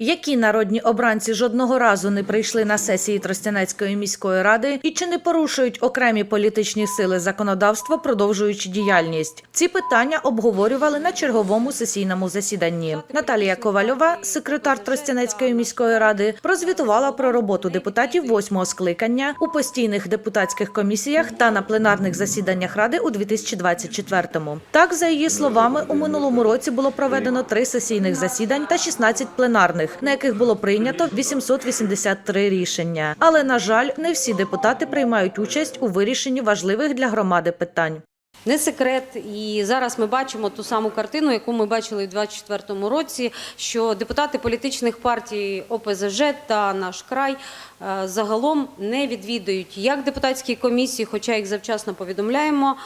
Які народні обранці жодного разу не прийшли на сесії Тростянецької міської ради і чи не порушують окремі політичні сили законодавства, продовжуючи діяльність? Ці питання обговорювали на черговому сесійному засіданні. Наталія Ковальова, секретар Тростянецької міської ради, прозвітувала про роботу депутатів восьмого скликання у постійних депутатських комісіях та на пленарних засіданнях ради у 2024-му. Так, за її словами, у минулому році було проведено три сесійних засідань та 16 пленарних, на яких було прийнято 883 рішення. Але на жаль, не всі депутати приймають участь у вирішенні важливих для громади питань. Не секрет, і зараз ми бачимо ту саму картину, яку ми бачили у 2024 році, що депутати політичних партій ОПЗЖ та наш край е, загалом не відвідують як депутатські комісії, хоча їх завчасно повідомляємо.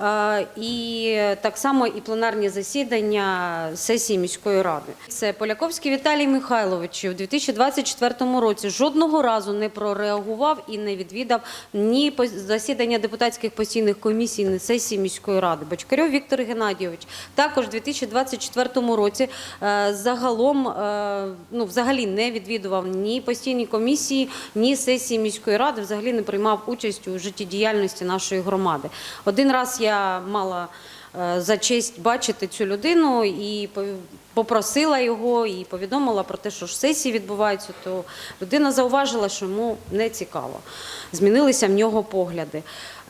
Е, І так само і пленарні засідання сесії міської ради. Це Поляковський Віталій Михайлович у 2024 році жодного разу не прореагував і не відвідав ні засідання депутатських постійних комісій, ні сесії міської ради. Бочкарьов Віктор Геннадійович також у 2024 році е, загалом е, ну, взагалі не відвідував ні постійні комісії, ні сесії міської ради, взагалі не приймав участь у життєдіяльності нашої громади. Один раз я мала е, за честь бачити цю людину і попросила його і повідомила про те, що ж сесії відбуваються, то людина зауважила, що йому не цікаво. Змінилися в нього погляди.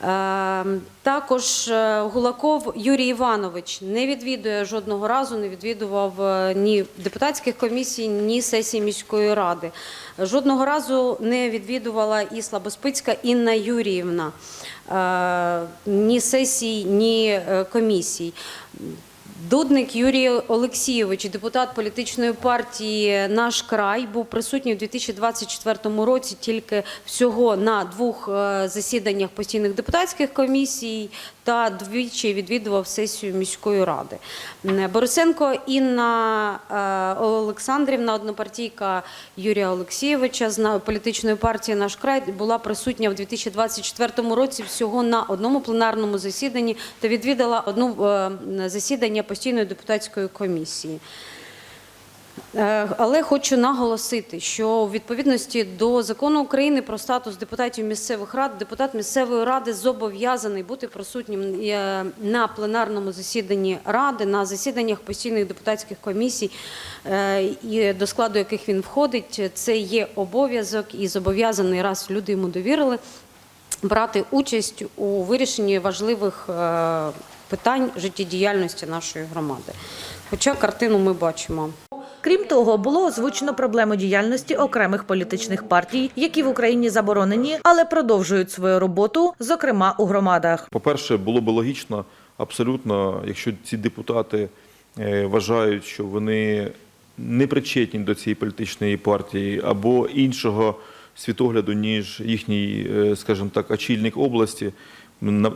Е, Також е, Гулаков Юрій Іванович не відвідує жодного разу, не відвідував е, ні депутатських комісій, ні сесії міської ради. Жодного разу не відвідувала і Слабоспицька Інна Юріївна ні сесій, ні комісій. Дудник Юрій Олексійович, депутат політичної партії Наш край, був присутній у 2024 році тільки всього на двох е, засіданнях постійних депутатських комісій та двічі відвідував сесію міської ради. Борисенко Інна е, Олександрівна, однопартійка Юрія Олексійовича з політичної партії Наш край була присутня в 2024 році всього на одному пленарному засіданні та відвідала одну е, засідання постійної депутатської комісії. Е, Але хочу наголосити, що у відповідності до закону України про статус депутатів місцевих рад, депутат місцевої ради зобов'язаний бути присутнім е, на пленарному засіданні ради, на засіданнях постійних депутатських комісій, е, і до складу яких він входить. Це є обов'язок і зобов'язаний раз люди йому довірили брати участь у вирішенні важливих питань життєдіяльності нашої громади. Хоча картину ми бачимо. Крім того, було озвучено проблему діяльності окремих політичних партій, які в Україні заборонені, але продовжують свою роботу, зокрема у громадах. По-перше, було б логічно абсолютно, якщо ці депутати е, вважають, що вони не причетні до цієї політичної партії або іншого світогляду, ніж їхній, е, скажімо так, очільник області,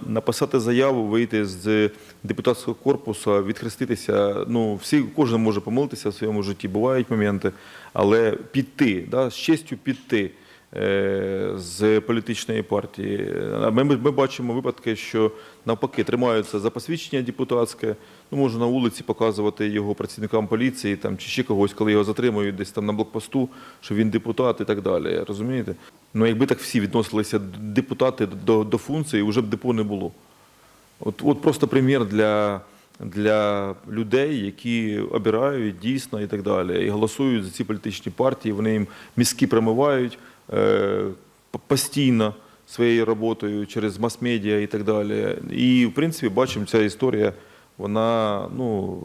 написати заяву, вийти з депутатського корпусу, відхреститися. Ну, всі, кожен може помилитися в своєму житті, бувають моменти, але піти, да, з честю піти з політичної партії. Ми, ми, бачимо випадки, що навпаки тримаються за посвідчення депутатське. Ну, можна на вулиці показувати його працівникам поліції там, чи ще когось, коли його затримують десь там на блокпосту, що він депутат і так далі. Розумієте? Ну, якби так всі відносилися депутати до, до функції, вже б депо не було. От, от просто примір для, для людей, які обирають дійсно і так далі, і голосують за ці політичні партії. Вони їм мізки промивають е, постійно своєю роботою через мас-медіа і так далі. І, в принципі, бачимо, ця історія, вона ну,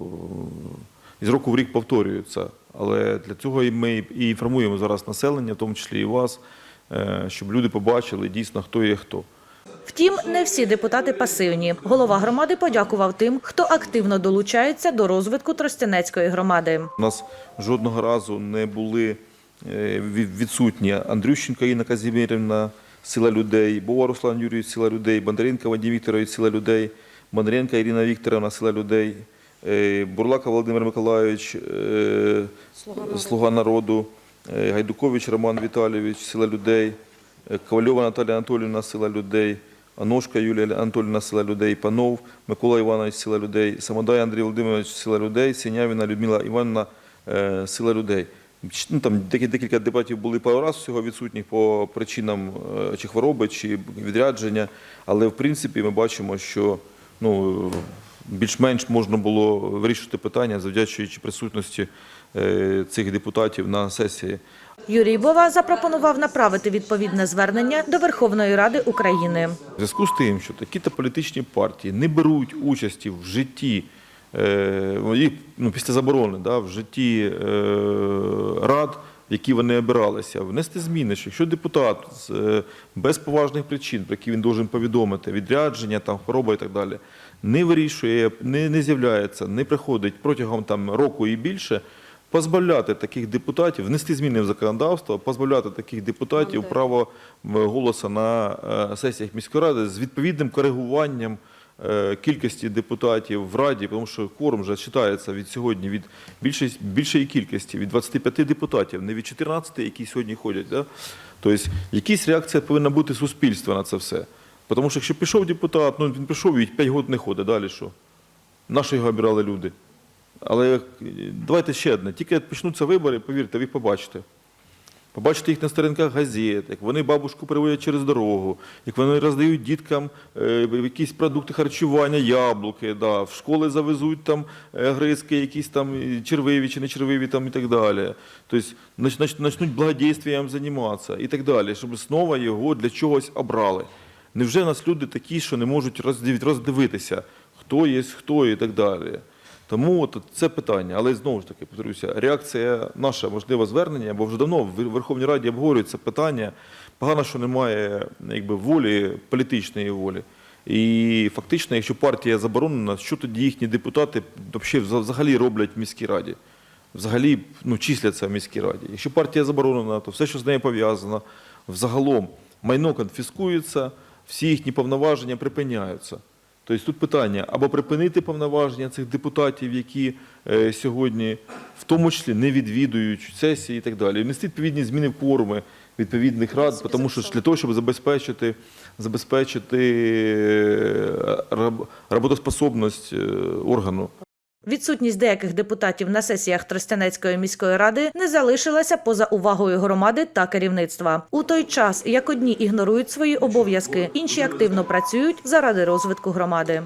із року в рік повторюється. Але для цього і ми і інформуємо зараз населення, в тому числі і вас, е, щоб люди побачили дійсно, хто є хто. Втім, не всі депутати пасивні. Голова громади подякував тим, хто активно долучається до розвитку Тростянецької громади. У нас жодного разу не були е, відсутні Андрющенко Інна Казімірівна, сила людей, Бова Руслан Юрійович, сила людей, Бондаренко Вадим Вікторович, сила людей, Бондаренко Ірина Вікторовна, сила людей, е, Бурлака Володимир Миколайович, е, Слуга народу. Е, Гайдукович Роман Віталійович, сила людей, е, Ковальова Наталія Анатоліївна, сила людей, Аношка Юлія Анатоліївна, сила людей, Панов, Микола Іванович, сила людей, Самодай Андрій Володимирович, сила людей, Синявіна Людмила Івановна, е, сила людей. Ну, там декілька депутатів були пару разів всього відсутніх по причинам е, чи хвороби, чи відрядження. Але в принципі ми бачимо, що ну, більш-менш можна було вирішити питання, завдячуючи присутності е, цих депутатів на сесії. Юрій Бова запропонував направити відповідне звернення до Верховної Ради України. В зв'язку з тим, що такі-то політичні партії не беруть участі в житті е, ну, після заборони, да, в житті е, рад, в які вони обиралися, внести зміни, що якщо депутат з, е, без поважних причин, про які він должен повідомити, відрядження, там, хвороба і так далі, не вирішує, не, не з'являється, не приходить протягом там, року і більше, позбавляти таких депутатів, внести зміни в законодавство, позбавляти таких депутатів право е, голосу на е, сесіях міської ради з відповідним коригуванням кількості депутатів в раді, тому що кворум вже читається від сьогодні від більшої, більшої кількості, від 25 депутатів, не від 14, які сьогодні ходять. Да? Тобто якась реакція повинна бути суспільства на це все. Тому що якщо пішов депутат, ну він пішов і 5 років не ходить, далі що? Наші його обирали люди. Але е, давайте ще одне. Тільки почнуться вибори, повірте, ви побачите. Побачите їх на сторінках газет, як вони бабушку переводять через дорогу, як вони роздають діткам е, якісь продукти харчування, яблуки, да, в школи завезуть там е, гризки, якісь там червиві чи не червиві там, і так далі. Тобто почнуть благодійствием займатися і так далі, щоб знову його для чогось обрали. Невже нас люди такі, що не можуть роздив- роздивитися, хто є, хто і так далі? Тому от це питання, але знову ж таки повторюся, реакція наша можливе звернення, бо вже давно в Верховній Раді обговорюється питання. Погано, що немає якби волі, політичної волі. І фактично, якщо партія заборонена, що тоді їхні депутати взагалі роблять в міській раді? Взагалі ну, числяться в міській раді. Якщо партія заборонена, то все, що з нею пов'язано, взагалом майно конфіскується, всі їхні повноваження припиняються. Тобто тут питання або припинити повноваження цих депутатів, які е, сьогодні в тому числі не відвідують сесії і так далі, і внести відповідні зміни в кворуми відповідних рад, тому що для того, щоб забезпечити, забезпечити е, роботоспособність е, органу. Відсутність деяких депутатів на сесіях Тростянецької міської ради не залишилася поза увагою громади та керівництва. У той час, як одні ігнорують свої обов'язки, інші активно працюють заради розвитку громади.